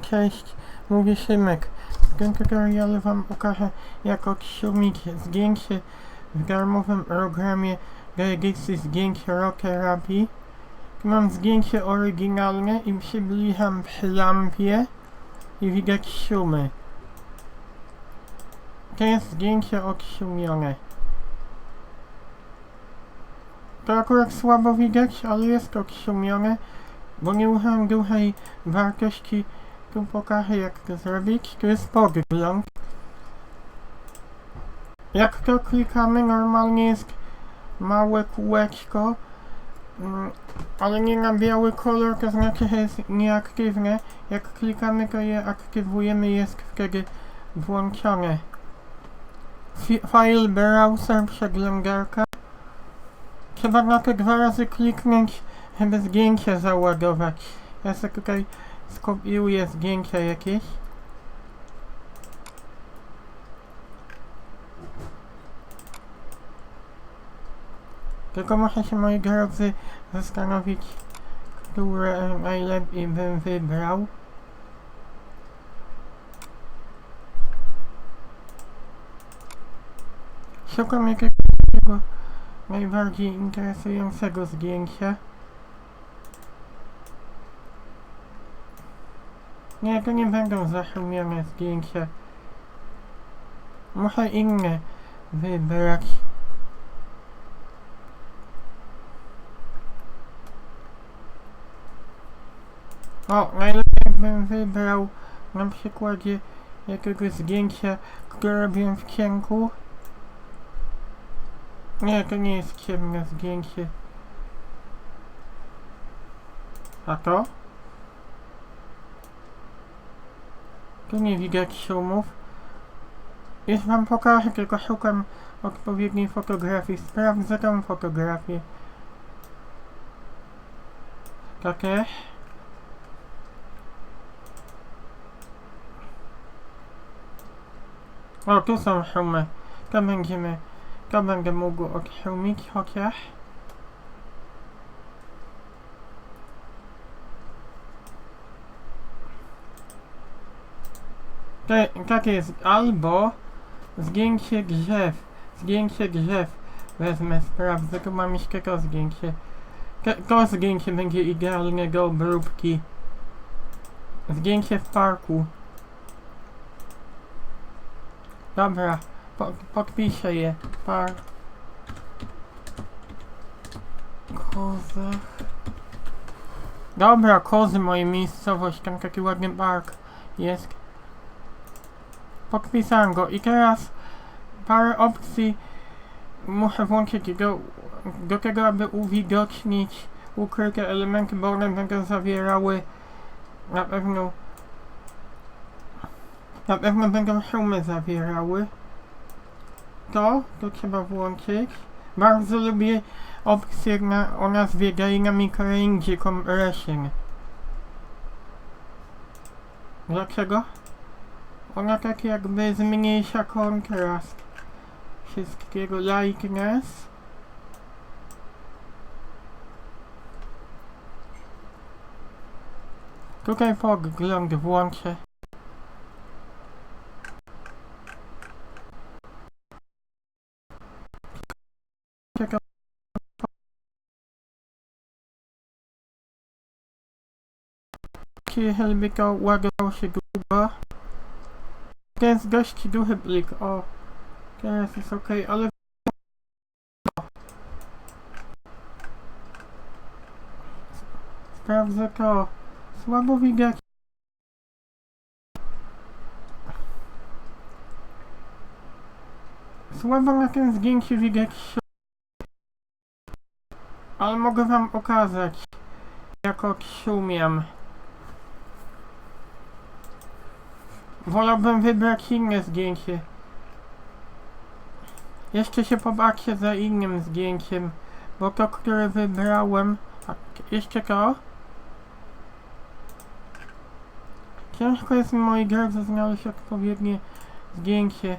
Cześć, mówię Szymek. W tym tutorialu wam pokażę jak odśrumić zdjęcie w darmowym programie do edycji zdjęć Roterapi. Tu mam zdjęcie oryginalne i przybliżam przy lampie i widać szumy. To jest zdjęcie odszumione. To akurat słabo widać, ale jest odszumione, bo nie użyłem dużej wartości tu pokażę jak to zrobić. Tu jest podgląd. Jak to klikamy, normalnie jest małe kółeczko, mm, ale nie na biały kolor, to znaczy, że jest nieaktywne. Jak klikamy, to je aktywujemy, jest wtedy włączone. Fi file browser, przeglądarka. Trzeba na to dwa razy kliknąć, żeby zdjęcie załadować. Ja sobie tutaj skopiuję zdjęcia jakieś. Tylko muszę się moi drodzy zastanowić, które najlepiej bym wybrał. Szukam jakiego najbardziej interesującego zdjęcia. Nie, to nie będą zaszumione zdjęcia. Muszę inne wybrać. O, najlepiej bym wybrał na przykładzie jakiegoś zdjęcia, które robiłem w cienku. Nie, to nie jest ciemne zdjęcie. A to? Tu nie widać szumów. Już wam pokażę, tylko szukam odpowiedniej fotografii. Sprawdzę tą fotografię. To też. O, tu są szumy. To będziemy... To będę mógł odszumić chociaż. Te, tak jest, albo zdjęcie drzew, zdjęcie drzew wezmę, sprawdzę, tu mam jeszcze to zdjęcie. To, zdjęcie będzie idealne do obróbki. Zdjęcie w parku. Dobra, po, podpiszę je. Park. Kozach. Dobra, kozy moje miejscowość, tam taki ładny park jest. Podpisałem go i teraz parę opcji muszę włączyć do, do tego, aby uwidocznić ukryte elementy, bo one będą zawierały na pewno na pewno będą szumy zawierały. To, to trzeba włączyć. Bardzo lubię opcję na, o nazwie Dynamic Range Compression. Dlaczego? Ona tak jakby zmniejsza kontrast wszystkiego, lightness. Tutaj podgląd włączę. Czekam. Helbika ładował się grubo. Jest dość duży plik, o. Teraz jest ok, ale... Sprawdzę to. Słabo widać. Słabo na tym zdjęciu widać. Ale mogę wam pokazać, jak odszumiam. Wolałbym wybrać inne zdjęcie. Jeszcze się pobaczcie za innym zdjęciem, bo to, które wybrałem... A, jeszcze to? Ciężko jest mi moi drodzy znaleźć odpowiednie zdjęcie.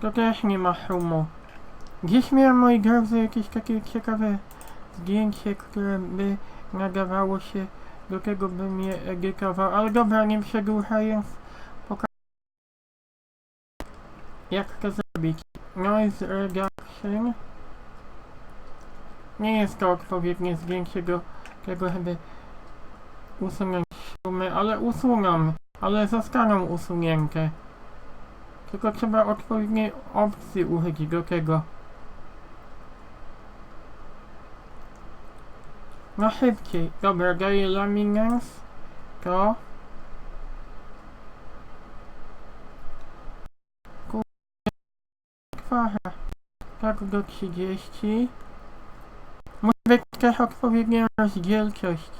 To też nie ma szumu. Gdzieś miałem moi drodzy jakieś takie ciekawe zdjęcie, które by nadawało się do tego, bym je edytował. Ale dobra, nie przedłużając, pokażę jak to zrobić. Noise reduction. Nie jest to odpowiednie zdjęcie do tego, żeby usunąć szumy, ale usuną, ale zostaną usunięte. Tylko trzeba odpowiedniej opcji użyć do tego. No szybciej. Dobra, daję laminans. To. Kwarza. Tak do 30. Musi być też odpowiednia rozdzielczość.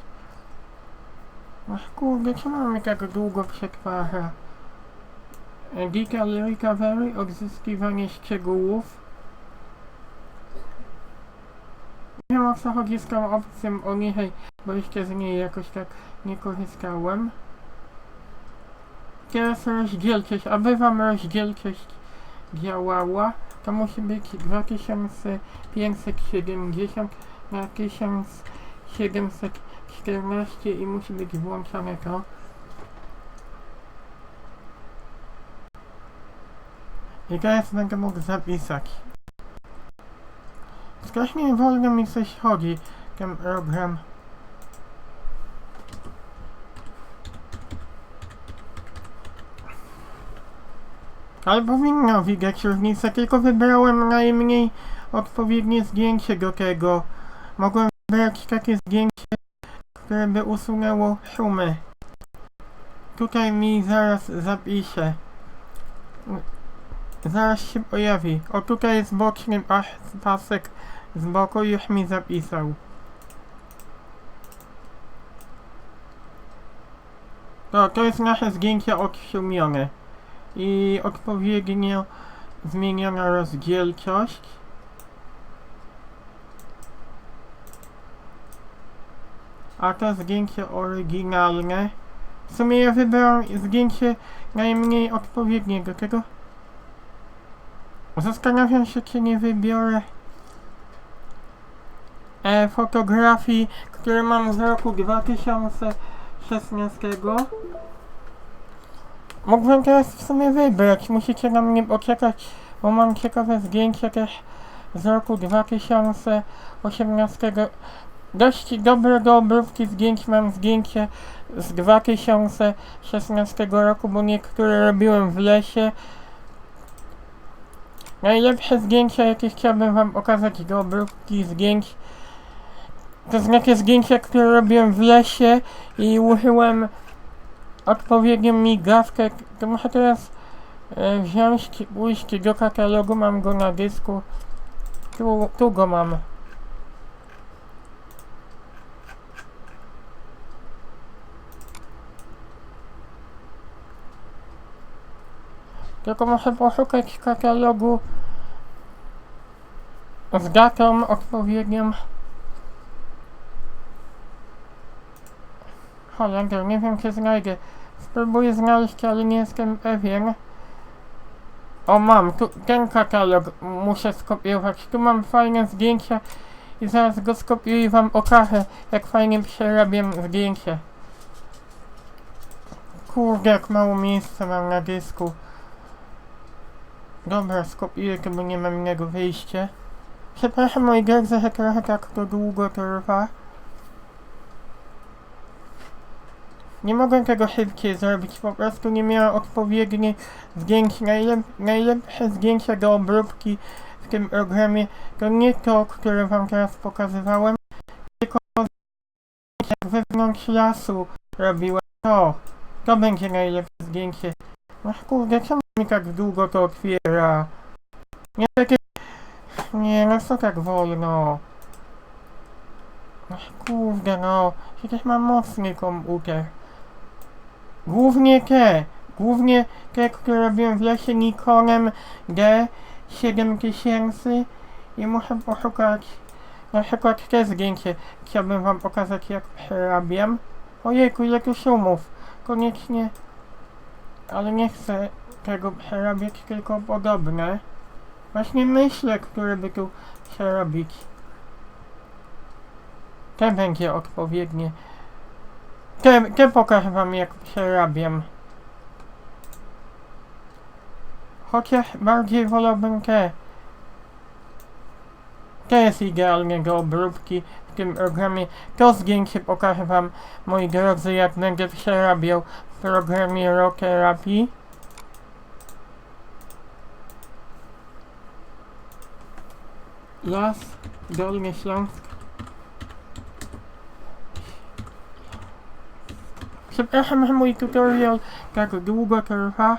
Ach kurde, czemu mamy tak długo przetwarza? Detail recovery, odzyskiwanie szczegółów. Nie wiem o co chodzi z tą opcją o niżej, bo jeszcze z niej jakoś tak nie korzystałem. Teraz rozdzielczość, aby wam rozdzielczość działała, to musi być 2570 na 1714 i musi być włączone to. I teraz będę mógł zapisać. Strasznie wolno mi coś chodzi, ten program. Ale powinno widać różnicę, tylko wybrałem najmniej odpowiednie zdjęcie do tego. Mogłem wybrać takie zdjęcie, które by usunęło szumy. Tutaj mi zaraz zapiszę. Zaraz się pojawi. O tutaj jest boczny pas, pasek z boku już mi zapisał. To, to jest nasze zdjęcie odszumione. I odpowiednio zmieniona rozdzielczość. A to zdjęcie oryginalne. W sumie ja wybrałem zdjęcie najmniej odpowiednie do tego. Zastanawiam się, czy nie wybiorę e, fotografii, które mam z roku 2016. Mógłbym teraz w sumie wybrać, musicie na mnie poczekać, bo mam ciekawe zdjęcie też z roku 2018. Dość dobre do obróbki zdjęć mam zdjęcie z 2016 roku, bo niektóre robiłem w lesie, Najlepsze zdjęcia, jakie chciałbym wam pokazać do obróbki zdjęć, to znaczy zdjęcia, które robiłem w lesie i użyłem odpowiednią migawkę. To muszę teraz e, wziąć, pójść do katalogu, mam go na dysku. Tu, tu go mam. Tylko muszę poszukać katalogu z datą odpowiednią. Holender, nie wiem czy znajdę. Spróbuję znaleźć, ale nie jestem pewien. O mam, tu ten katalog muszę skopiować. Tu mam fajne zdjęcia i zaraz go skopiuję i wam okażę, jak fajnie przerabiam zdjęcie. Kurde, jak mało miejsca mam na dysku. Dobra, skopiuję to, bo nie mam innego wyjścia. Przepraszam moi drodzy, że trochę tak to długo trwa. Nie mogłem tego szybciej zrobić, po prostu nie miałem odpowiednich zdjęć. Najlep najlepsze zdjęcia do obróbki w tym programie to nie to, które wam teraz pokazywałem, tylko zdjęcie jak wewnątrz lasu robiłem. To, to będzie najlepsze zdjęcie. Ach kurde, czemu mi tak długo to otwiera? Nie takie... Nie, no co tak wolno? Ach kurde no, przecież mam mocny komputer. Głównie te, głównie te, które robiłem w lesie Nikonem D7000 i muszę poszukać na przykład te zdjęcie. Chciałbym wam pokazać jak przerabiam. Ojejku, ile tu szumów. Koniecznie, ale nie chcę tego przerabiać, tylko podobne. Właśnie myślę, które by tu przerobić. Te będzie odpowiednie. Te, te pokażę wam jak przerabiam. Chociaż bardziej wolałbym te. To jest idealnie do obróbki w tym programie. To zdjęcie pokażę wam, moi drodzy, jak będę przerabiał w programie Rock Therapy. Las, Dolny Śląsk. Przepraszam, że mój tutorial tak długo trwa,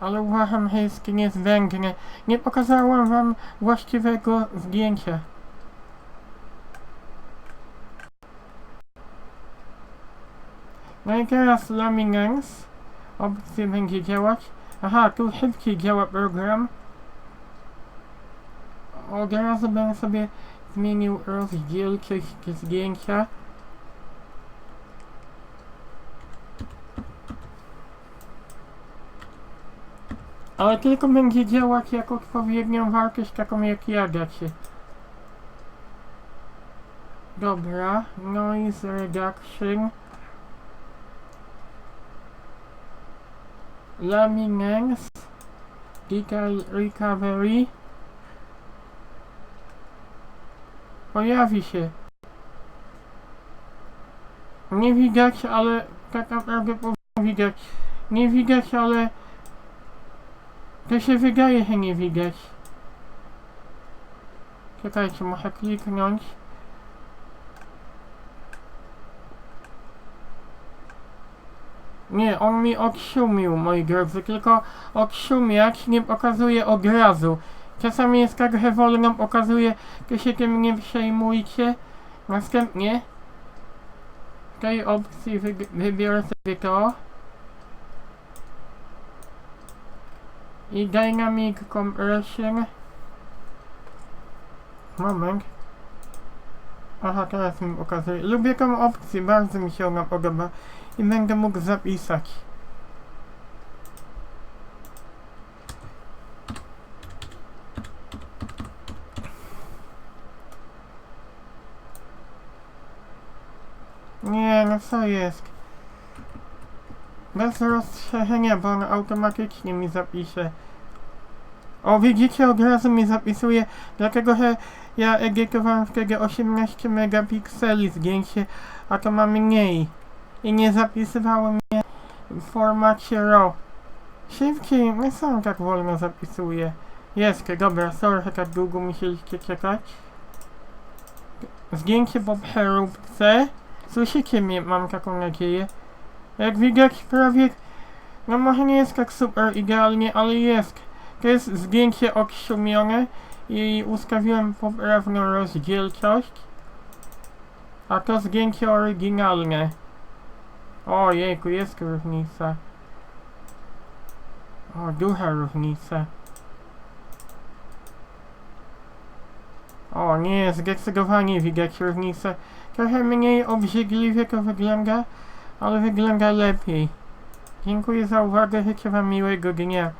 ale uważam, że jest niezbędny. Nie pokazałam wam właściwego zdjęcia. No i teraz Laminance. Opcja będzie działać. Aha, tu szybciej działa program. Od razu bym sobie zmienił rozdzielczość zdjęcia. Ale tylko będzie działać jak odpowiednią wartość, taką jak ja dacie. Dobra, noise reduction. Laminance. Detail recovery. Pojawi się. Nie widać, ale tak naprawdę widać. Nie widać, ale to się wydaje, że nie widać. Czekajcie, muszę kliknąć. Nie, on mi odszumił, moi drodzy, tylko odszumiać nie pokazuje od razu. Czasami jest tak, że wolno pokazuje, to się tym nie przejmujcie. Następnie w tej opcji wybiorę sobie to. I Dynamic Compression. Moment. Aha, teraz mi pokazuje. Lubię tą opcję, bardzo mi się ona podoba. I będę mógł zapisać. Nie, no co jest? Bez rozszerzenia, bo on automatycznie mi zapisze. O, widzicie, od razu mi zapisuje, dlatego że ja edytowałem wtedy 18 megapikseli zdjęcie, a to ma mniej. I nie zapisywało mnie w formacie RAW. Szybciej, no sam tak wolno zapisuje. Jest, dobra, sorry, że tak długo musieliście czekać. Zdjęcie po przeróbce. Słyszycie mnie, mam taką nadzieję. Jak widać prawie, no może nie jest tak super idealnie, ale jest. To jest zdjęcie odszumione i ustawiłem poprawną rozdzielczość. A to zdjęcie oryginalne. O jejku, jest różnica. O, duża różnica. O nie, zdecydowanie widać różnicę. Trochę mniej obrzydliwie to wygląda, ale wygląda lepiej. Dziękuję za uwagę, życzę wam miłego dnia.